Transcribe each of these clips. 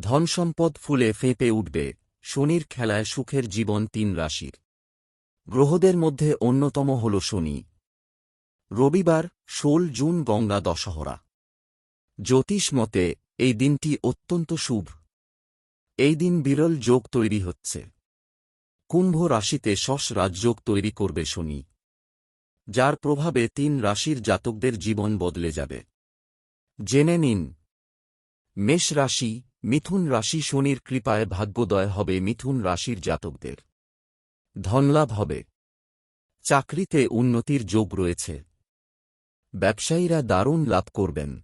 ধনসম্পদ ফুলে ফেঁপে উঠবে, শনির খেলায় সুখের জীবন তিন রাশির। গ্রহদের মধ্যে অন্যতম হল শনি। রবিবার, ষোল জুন গঙ্গা দশহরা। জ্যোতিষ মতে, এই দিনটি অত্যন্ত শুভ। এই দিন বিরল যোগ তৈরি হচ্ছে। কুম্ভ রাশিতে শশ রাজযোগ তৈরি করবে শনি। যার প্রভাবে তিন রাশির জাতকদের জীবন বদলে যাবে। জেনে নিন। মেষ রাশি মিথুন রাশি শনির কৃপায় ভাগ্যোদয় হবে মিথুন রাশির জাতকদের। ধনলাভ হবে। চাকরিতে উন্নতির যোগ রয়েছে। ব্যবসায়ীরা দারুণ লাভ করবেন।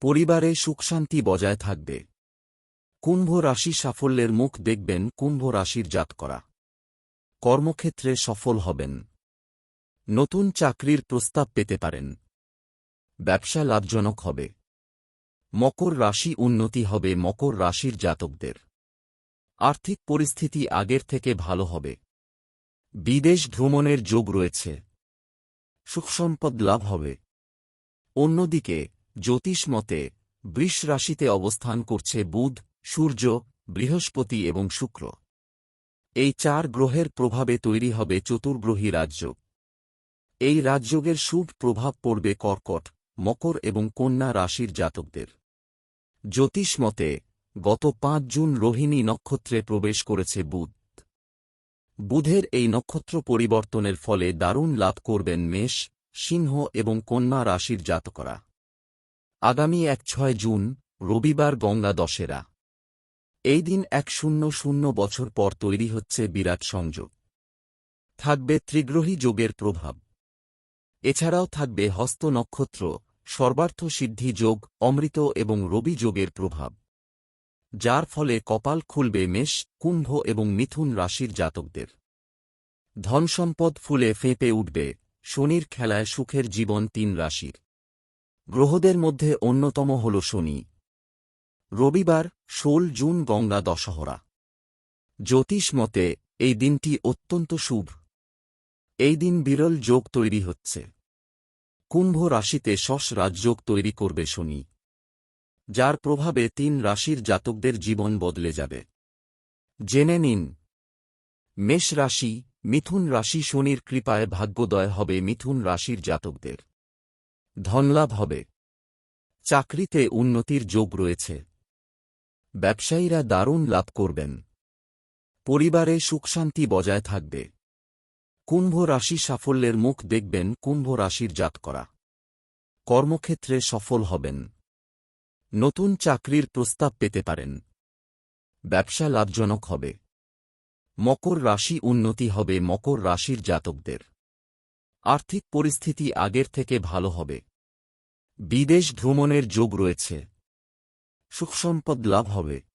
পরিবারে সুখশান্তি বজায় থাকবে। কুম্ভ রাশি সাফল্যের মুখ দেখবেন কুম্ভ রাশির জাত করা কর্মক্ষেত্রে সফল হবেন। নতুন চাকরির প্রস্তাব পেতে পারেন। ব্যবসা লাভজনক হবে। মকর রাশি উন্নতি হবে মকর রাশির জাতকদের। আর্থিক পরিস্থিতি আগের থেকে ভালো হবে। বিদেশ ভ্রমণের যোগ রয়েছে। সুখসম্পদ লাভ হবে। অন্যদিকে, জ্যোতিষ মতে, বৃষ রাশিতে অবস্থান করছে বুধ, সূর্য, বৃহস্পতি এবং শুক্র। এই চার গ্রহের প্রভাবে তৈরি হবে চতুর্গ্রহী রাজ্য। এই রাজযোগের শুভ প্রভাব পড়বে কর্কট, মকর এবং কন্যা রাশির জাতকদের। জ্যোতিষ মতে, গত পাঁচ জুন রোহিণী নক্ষত্রে প্রবেশ করেছে বুধ। বুধের এই নক্ষত্র পরিবর্তনের ফলে দারুণ লাভ করবেন মেষ, সিংহ এবং কন্যা রাশির জাতকরা। আগামী এক ছয় জুন, রবিবার গঙ্গা দশেরা। এই দিন এক শূন্য শূন্য বছর পর তৈরি হচ্ছে বিরাট সংযোগ। থাকবে ত্রিগ্রহী যোগের প্রভাব। এছাড়াও থাকবে হস্ত নক্ষত্র সর্বার্থ সিদ্ধি যোগ, অমৃত এবং রবি যোগের প্রভাব। যার ফলে কপাল খুলবে মেষ, কুম্ভ এবং মিথুন রাশির জাতকদের। ধনসম্পদ ফুলে ফেঁপে উঠবে, শনির খেলায় সুখের জীবন তিন রাশির। গ্রহদের মধ্যে অন্যতম হল শনি। রবিবার, ষোল জুন গঙ্গা দশহরা। জ্যোতিষ মতে, এই দিনটি অত্যন্ত শুভ। এই দিন বিরল যোগ তৈরি হচ্ছে। কুম্ভ রাশিতে শশ রাজযোগ তৈরি করবে শনি, যার প্রভাবে তিন রাশির জাতকদের জীবন বদলে যাবে। জেনে নিন, মেষ রাশি, মিথুন রাশি শনির কৃপায় ভাগ্যোদয় হবে মিথুন রাশির জাতকদের। ধনলাভ হবে। চাকরিতে উন্নতির যোগ রয়েছে। ব্যবসায়ীরা দারুণ লাভ করবেন। পরিবারে সুখশান্তি বজায় থাকবে। কুম্ভ রাশি সাফল্যের মুখ দেখবেন কুম্ভ রাশির জাত করা কর্মক্ষেত্রে সফল হবেন। নতুন চাকরির প্রস্তাব পেতে পারেন। ব্যবসা লাভজনক হবে। মকর রাশি উন্নতি হবে, মকর রাশির জাতকদের। আর্থিক পরিস্থিতি আগের থেকে ভালো হবে। বিদেশ ভ্রমণের যোগ রয়েছে। সুখসম্পদ লাভ হবে।